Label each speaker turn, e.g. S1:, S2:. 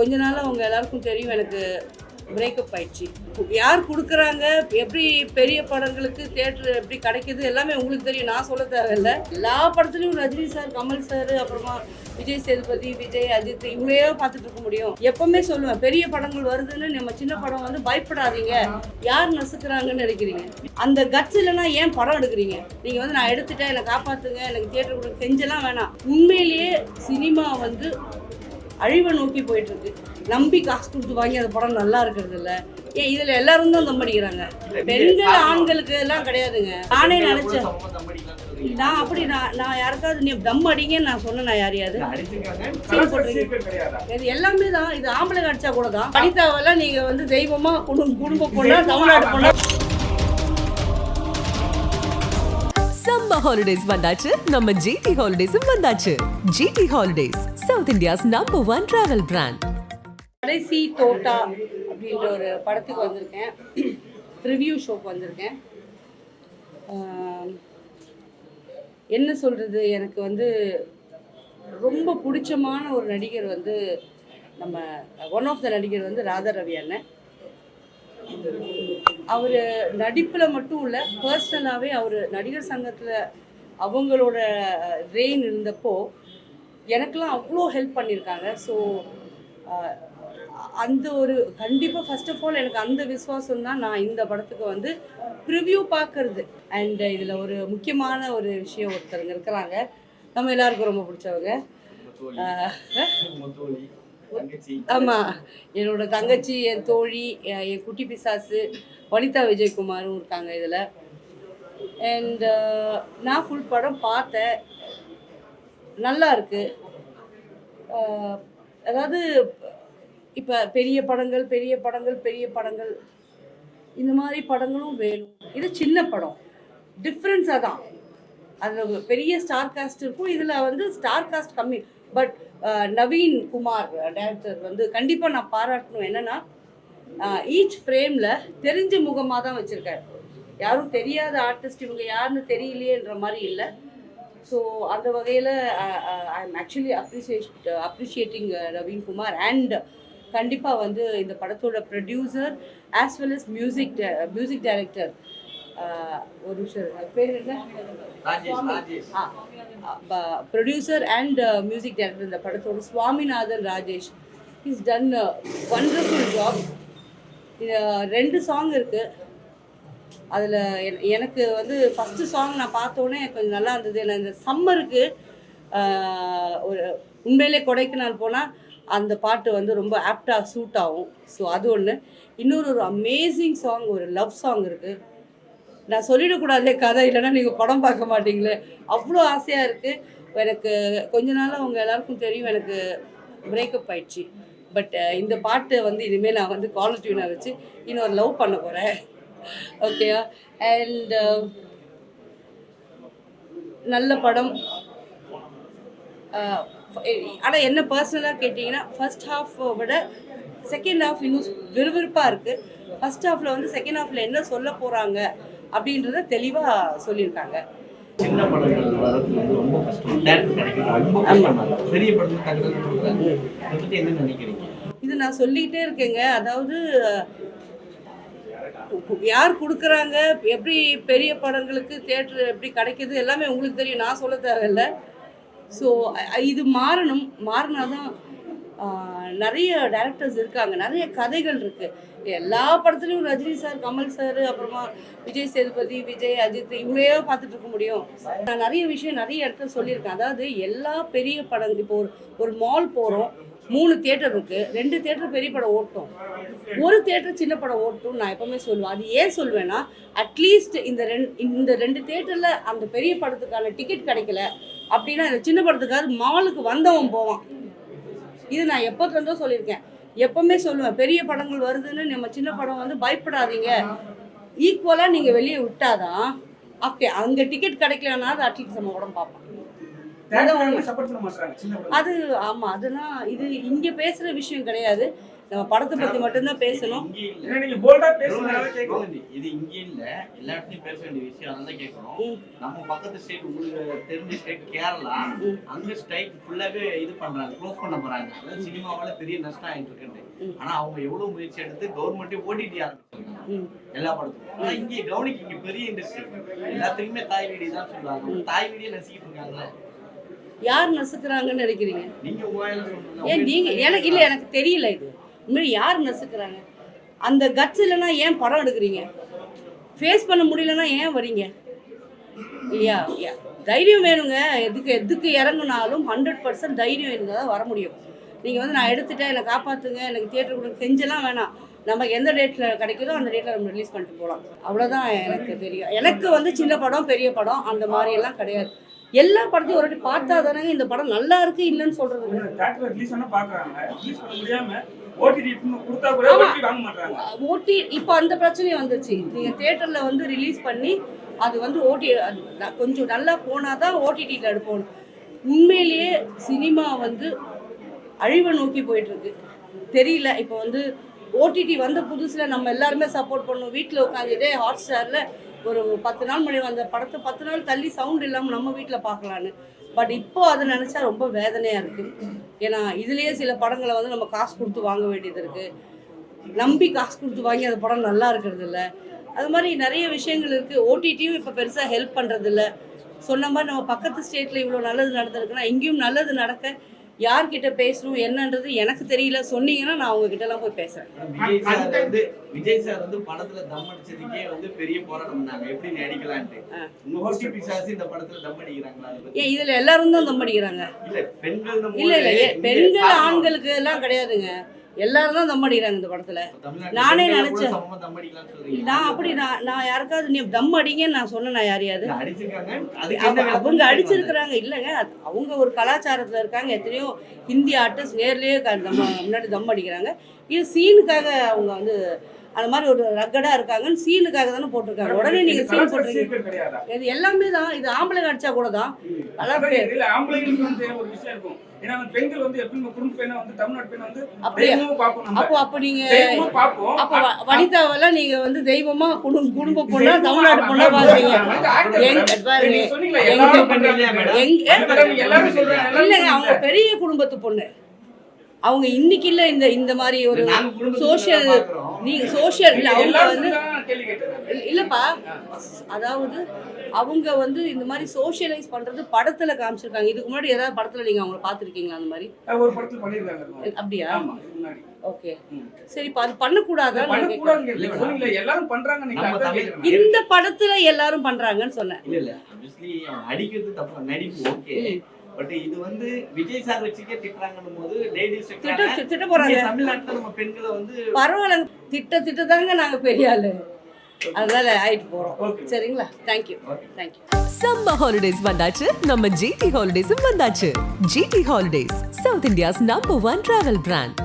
S1: கொஞ்ச நாள் அவங்க எல்லாருக்கும் தெரியும் எனக்கு பிரேக்கப் ஆயிடுச்சு. யார் கொடுக்குறாங்க? எப்படி பெரிய படங்களுக்கு தேட்டர் எப்படி கிடைக்கிது? எல்லாமே உங்களுக்கு தெரியும். நான் சொல்ல தேவையில்ல. எல்லா படத்துலையும் ரஜினி சார் கமல் சார் அப்புறமா விஜய் சேதுபதி விஜய் அஜித் இவங்களே பார்த்துட்டு இருக்க முடியும். எப்பவுமே சொல்லுவேன் பெரிய படங்கள் வருதுன்னு நம்ம சின்ன படம் வந்து பயப்படாதீங்க. யார் நசுக்கிறாங்கன்னு நினைக்கிறீங்க? அந்த கட்ஸ் இல்லைன்னா ஏன் படம் எடுக்கிறீங்க? நீங்கள் வந்து நான் எடுத்துட்டேன் என்னை காப்பாற்றுங்க எனக்கு தியேட்டர் கொடுக்க செஞ்செல்லாம் வேணாம். உண்மையிலேயே சினிமா வந்து அழிவை நோக்கி போயிட்டு இருக்கு நம்பி காசு கொடுத்து வாங்கி அந்த படம் நல்லா இருக்கிறது இல்ல ஏன் இதுல எல்லாரும் தான் தம் அடிக்கிறாங்க பெண்கள் ஆண்களுக்கு எல்லாம் கிடையாதுங்க. நானே நினைச்சேன். நான் அப்படி நான் நான் யாருக்காவது நீ தம் அடிங்கன்னு நான் சொன்னேன் நான் யாரையாவது இது எல்லாமே தான். இது ஆம்பளை அடிச்சா கூட தான். வனிதாவெல்லாம் நீங்க வந்து தெய்வமா குடும்ப குடும்ப பொண்ணா தமிழ்நாடு பொண்ணா
S2: சம்மர் ஹாலிடேஸ் வந்தாச்சு. நம்ம ஜிடி ஹாலிடேஸும் வந்தாச்சு. GD holidays South India's number one travel brand
S1: Kadaisi Thotta அப்படின்ற ஒரு படத்துக்கு வந்திருக்கேன். ரிவ்யூ ஷோக்கு வந்திருக்கேன். என்ன சொல்கிறது எனக்கு வந்து ரொம்ப பிடிச்சமான ஒரு நடிகர் வந்து நம்ம ஒன் ஆஃப் த நடிகர் வந்து ராதா ரவி அண்ணன். அவர் நடிப்பில் மட்டும் இல்லை பர்சனலாகவே அவர் நடிகர் சங்கத்தில் அவங்களோட ரெயின் இருந்தப்போ எனக்கெல்லாம் அவ்வளோ ஹெல்ப் பண்ணியிருக்காங்க ஸோ அந்த ஒரு கண்டிப்பாக ஃபர்ஸ்ட் ஆஃப் ஆல் எனக்கு அந்த விசுவாசம் தான் நான் இந்த படத்துக்கு வந்து ப்ரிவ்யூ பார்க்கறது அண்ட் இதில் ஒரு முக்கியமான ஒரு விஷயம் ஒருத்தருங்க இருக்கிறாங்க. நம்ம எல்லாருக்கும் ரொம்ப பிடிச்சவங்க. ஆமாம் என்னோட தங்கச்சி என் தோழி என் என் குட்டி பிசாசு வனிதா விஜயகுமாரும் இருக்காங்க இதில். அண்ட் நான் ஃபுல் படம் பார்த்தேன். நல்லா இருக்கு. அதாவது இப்போ பெரிய படங்கள் பெரிய படங்கள் பெரிய படங்கள் இந்த மாதிரி படங்களும் வேணும். இது சின்ன படம். டிஃப்ரென்ஸாக தான் அதில் பெரிய ஸ்டார் காஸ்ட் இருக்கும். இதில் வந்து ஸ்டார் காஸ்ட் கம்மி. பட் நவீன் குமார் டேரக்டர் வந்து கண்டிப்பாக நான் பாராட்டணும். என்னென்னா ஈச் ஃப்ரேமில் தெரிஞ்ச முகமாக தான் வச்சுருக்காரு. யாரும் தெரியாத ஆர்டிஸ்ட் இவங்க யாருன்னு தெரியலையேன்ற மாதிரி இல்லை. ஸோ அந்த வகையில் I am actually appreciate appreciating Naveen Kumar and கண்டிப்பாக வந்து இந்த படத்தோட producer as well as music music director ஒரு நிமிஷம் பேர் என்ன? ப்ரொடியூசர் அண்ட் மியூசிக் டைரக்டர் இந்த படத்தோட Swaminathan Rajesh. Is done wonderful job ரெண்டு சாங் இருக்குது அதில் எனக்கு வந்து ஃபஸ்ட்டு சாங் நான் பார்த்தோன்னே கொஞ்சம் நல்லா இருந்தது. ஏன்னா இந்த சம்மருக்கு ஒரு உண்மையிலே கொடைக்கானல் போனால் அந்த பாட்டு வந்து ரொம்ப ஆப்டாக சூட் ஆகும். ஸோ அது ஒன்று இன்னொரு ஒரு அமேசிங் சாங் ஒரு லவ் சாங் இருக்குது நான் சொல்லிடக்கூடாதே கதை இல்லைன்னா நீங்கள் படம் பார்க்க மாட்டீங்களே. அவ்வளோ ஆசையாக இருக்குது எனக்கு கொஞ்ச நாள் அவங்க எல்லாருக்கும் தெரியும் எனக்கு பிரேக்கப் ஆயிடுச்சு. பட் இந்த பாட்டு வந்து இனிமேல் நான் வந்து காலர் டியூனாக வச்சு இன்னொரு லவ் பண்ண போகிறேன் ஓகேயா அண்ட் நல்ல படம். ஆனால் என்ன பர்சனலாக கேட்டிங்கன்னா ஃபர்ஸ்ட் ஹாஃப் விட செகண்ட் ஹாஃப் இன்னும் விறுவிறுப்பாக இருக்குது ஃபர்ஸ்ட் ஹாஃபில் வந்து செகண்ட் ஹாஃபில் என்ன சொல்ல போகிறாங்க அப்படின்றத தெளிவாக சொல்லியிருக்காங்க.
S3: சின்ன படங்கள் வரது வந்து ரொம்ப கஷ்டம். டேரக்ட் கிடைக்கிறது ரொம்ப கஷ்டமா. இருக்கு. பெரிய படத்துல டக்கு டக்குன்னு கொடுக்குறாங்க இதை பத்தி என்ன நினைக்கிறீங்க?
S1: இது நான் சொல்லிக்கிட்டே இருக்கேங்க. அதாவது யார் கொடுக்குறாங்க? எப்படி பெரிய படங்களுக்கு தேட்டர் எப்படி கிடைக்குது? எல்லாமே உங்களுக்கு தெரியும். நான் சொல்ல தேவையில்ல. ஸோ இது மாறணும். மாறினா தான் நிறைய டேரக்டர்ஸ் இருக்காங்க. நிறைய கதைகள் இருக்குது எல்லா படத்துலையும் ரஜினி சார் கமல் சார் அப்புறமா விஜய் சேதுபதி விஜய் அஜித் இவங்களே பார்த்துட்டு இருக்க முடியும். நான் நிறைய விஷயம் நிறைய இடத்துல சொல்லியிருக்கேன். அதாவது எல்லா பெரிய படம் இப்போ ஒரு ஒரு மால் போகிறோம் மூணு தேட்டர் இருக்குது ரெண்டு தேட்டர் பெரிய படம் ஓட்டும். ஒரு தேட்டர் சின்ன படம் ஓட்டும் நான் எப்பவுமே சொல்லுவேன். அது ஏன் சொல்வேன்னா அட்லீஸ்ட் இந்த ரெண்டு இந்த ரெண்டு தேட்டரில் அந்த பெரிய படத்துக்கான டிக்கெட் கிடைக்கல அப்படின்னா இந்த சின்ன படத்துக்காவது மாலுக்கு வந்தவன் போவான். இது நான் எப்போ இருந்தோ சொல்லியிருக்கேன். எப்பவுமே சொல்லுவேன் பெரிய படங்கள் வருதுன்னு நம்ம சின்ன படம் வந்து பயப்படாதீங்க. ஈக்குவலாக நீங்கள் வெளியே விட்டாதான் ஓகே அங்கே டிக்கெட் கிடைக்கலன்னா அது அட்லீஸ்ட் நம்ம உடம்பு பார்ப்போம் அது ஆமா அதுனா இது இங்க பேசுற விஷயம் கிடையாது. நம்ம படத்தை பத்தி மட்டும்தான் பேசணும்.
S3: இது இங்க இல்ல. எல்லா இடத்துலயும் பேச வேண்டிய விஷயம் அதான் தான் கேட்கணும். நம்ம பக்கத்து ஸ்டேட் உங்களுக்கு தெரிஞ்ச ஸ்டேட் கேரளா அங்க ஸ்டேட் ஃபுல்லாவே இது பண்றாங்க க்ளோஸ் பண்ண போறாங்க. அதாவது சினிமாவால பெரிய நஷ்டம் ஆயிட்டு இருக்கு ஆனா அவங்க எவ்வளவு முயற்சி எடுத்து கவர்மெண்ட்டே ஓடிடி ஆரம்பிச்சிருக்காங்க. எல்லா படத்துக்கும். ஆனா இங்கே கவனிக்க இங்க பெரிய இண்டஸ்ட்ரி எல்லாத்துக்குமே தாய் வீடி தான் சொல்லுவாங்க. அவங்க தாய் வீடியே நசிக்கிட்டு இருக்காங்க
S1: யார் நசுக்குறாங்கன்னு நினைக்கிறீங்க?
S3: சொல்றீங்க
S1: ஏன் நீங்க எனக்கு இல்ல எனக்கு தெரியல இது. உண்மையில யார் நசுக்கிறாங்க? அந்த கட்ஸ் இல்லைன்னா ஏன் படம் எடுக்கிறீங்க? ஃபேஸ் பண்ண முடியலன்னா ஏன் வரீங்க? இல்லையா? தைரியம் வேணுங்க. எதுக்கு எதுக்கு இறங்குனாலும் ஹண்ட்ரட் பர்சன்ட் தைரியம் இருந்தால் தான் வர முடியும். நீங்கள் வந்து நான் எடுத்துட்டேன் என்னை காப்பாற்றுங்க எனக்கு தியேட்டர் கூட செஞ்செல்லாம் வேணாம். நமக்கு எந்த டேட்டில் கிடைக்குதோ அந்த டேட்டில் நம்ம ரிலீஸ் பண்ணிட்டு போகலாம். அவ்வளோதான் எனக்கு தெரியும். எனக்கு வந்து சின்ன படம் பெரிய படம் அந்த மாதிரியெல்லாம் கிடையாது. எல்லா படத்தையும் ஒரு பார்த்தா தானங்க இந்த படம் நல்லா இருக்கு இல்லைன்னு சொல்றது. ஓடி இப்போ அந்த பிரச்சனையும் வந்துச்சு. நீங்கள் தேட்டரில் வந்து ரிலீஸ் பண்ணி அது வந்து ஓடி கொஞ்சம் நல்லா போனால் தான் ஓடிடியில் எடுப்போம். உண்மையிலேயே சினிமா வந்து அழிவை நோக்கி போயிட்டுருக்கு. தெரியல இப்போ வந்து ஓடிடி வந்த புதுசில் நம்ம எல்லாருமே சப்போர்ட் பண்ணோம் வீட்டில் உட்காந்துட்டே ஹாட் ஸ்டாரில் ஒரு பத்து நாள் முன்னாடி வந்த படத்தை பத்து நாள் தள்ளி சவுண்ட் இல்லாமல் நம்ம வீட்டில் பார்க்கலான்னு. பட் இப்போ அதை நினச்சா ரொம்ப வேதனையாக இருக்குது ஏன்னா இதுலேயே சில படங்களை வந்து நம்ம காசு கொடுத்து வாங்க வேண்டியது இருக்குது நம்பி காசு கொடுத்து வாங்கி அந்த படம் நல்லா இருக்கிறது இல்லை. அது மாதிரி நிறைய விஷயங்கள் இருக்குது ஓடிடியும் இப்போ பெருசாக ஹெல்ப் பண்ணுறதில்ல சொன்ன மாதிரி நம்ம பக்கத்து ஸ்டேட்டில் இவ்வளோ நல்லது நடந்திருக்குன்னா இங்கேயும் நல்லது நடக்க யார்கிட்ட பேசணும் என்னன்றது எனக்கு தெரியல. சொன்னீங்கன்னா நான் உங்ககிட்ட எல்லாம் போய் பேசுகிறேன்
S3: விஜய் சார் வந்து விஜய் சார் வந்து படத்துல தம் அடிச்சதுக்கே வந்து பெரிய போராட்டம் பண்ணாங்க. எப்படி நடிக்கலான்ட்டு. இந்த படத்துல தம் அடிக்கிறாங்களா?
S1: ஏன் இதில் எல்லாரும் தான் தம் அடிக்கிறாங்க.
S3: இல்ல பெண்கள்
S1: இல்ல இல்ல ஏ- பெண்கள் ஆண்களுக்கு எல்லாம் கிடையாதுங்க. எல்லாரும் தான் தம் அடிக்கிறாங்க இந்த படத்துல. நானே நினைச்சேன். நான் அப்படி நான் நான் யாருக்காவது நீ தம் அடிங்கன்னு நான் சொன்னேன் நான் யாரையாவது அவங்க அடிச்சிருக்கிறாங்க. இல்லைங்க அவங்க ஒரு கலாச்சாரத்தில் இருக்காங்க. எத்தனையோ ஹிந்தி ஆர்டிஸ்ட் நேர்லயே நம்ம முன்னாடி தம் அடிக்கிறாங்க. இது சீனுக்காக அவங்க வந்து அந்த மாதிரி ஒரு ரக்கடா இருக்காங்கன்னு சீனுக்காக தானே போட்டிருக்காங்க. உடனே நீங்க சீன்
S4: கிடையாதா.
S1: இது எல்லாமே தான் இது ஆம்பளை அடிச்சா கூட தான்.
S4: அதான் ஆம்பளைங்களுக்கு வந்து ஒரு விஷயம் இருக்கும். ஏன்னா அந்த பெண்கள் வந்து எப்பவுமே குடும்ப பெண்ணை வந்து தமிழ்நாட்டு பெண்ணை வந்து
S1: அப்படியா?
S4: தெய்வமா பார்ப்போம் நம்ம.
S1: அப்போ அப்போ நீங்க
S4: பார்ப்போம்.
S1: அப்போ வனிதாவெல்லாம் நீங்க வந்து தெய்வமா குடும்ப குடும்ப பொண்ணா தமிழ்நாடு பொண்ணா பாக்குறீங்க இல்லைங்க அவங்க. பெரிய குடும்பத்து பொண்ணு. அவங்க இன்னைக்கு இல்ல இந்த இந்த மாதிரி ஒரு
S3: நாங்க
S1: நீங்க சோஷியல் இல்ல அவங்க வந்து இல்லப்பா. அதாவது அவங்க வந்து இந்த மாதிரி சோஷியலைஸ் பண்றது படத்துல காமிச்சிருக்காங்க. இதுக்கு முன்னாடி ஏதாவது படத்துல நீங்க அவங்கள பாத்திருக்கீங்களா அந்த மாதிரி?
S4: ஒரு படத்துல பண்ணிருக்காங்க.
S1: அப்படியா?
S4: ஆமா இதுக்கு முன்னாடி.
S1: ஓகே. சரி அது பண்ணக்கூடாதா?
S4: எல்லாரும் பண்றாங்க.
S1: இந்த படத்துல எல்லாரும் பண்றாங்கன்னு சொன்னேன்.
S3: இல்ல இல்ல ஆப்வியஸ்லி அடிக்கிறது தப்பு நடிப்பு ஓகே பட் இது வந்து விஜய் சார் வச்சுக்கே திட்டுறாங்கன்னும் போது லேடிஸ்
S1: திட்ட திட்ட போறாங்க.
S3: தமிழ்நாட்டுல நம்ம பெண்களை வந்து
S1: பரவாயில்ல. திட்ட திட்ட தாங்க நாங்க பெரிய ஆளு. அதனால ஆயிட்டு போறோம். சரிங்களா? தேங்க்யூ தேங்க்யூ
S2: சம்மர் ஹாலிடேஸ் வந்தாச்சு. நம்ம ஜிடி ஹாலிடேஸும் வந்தாச்சு. GD holidays South India's number one travel brand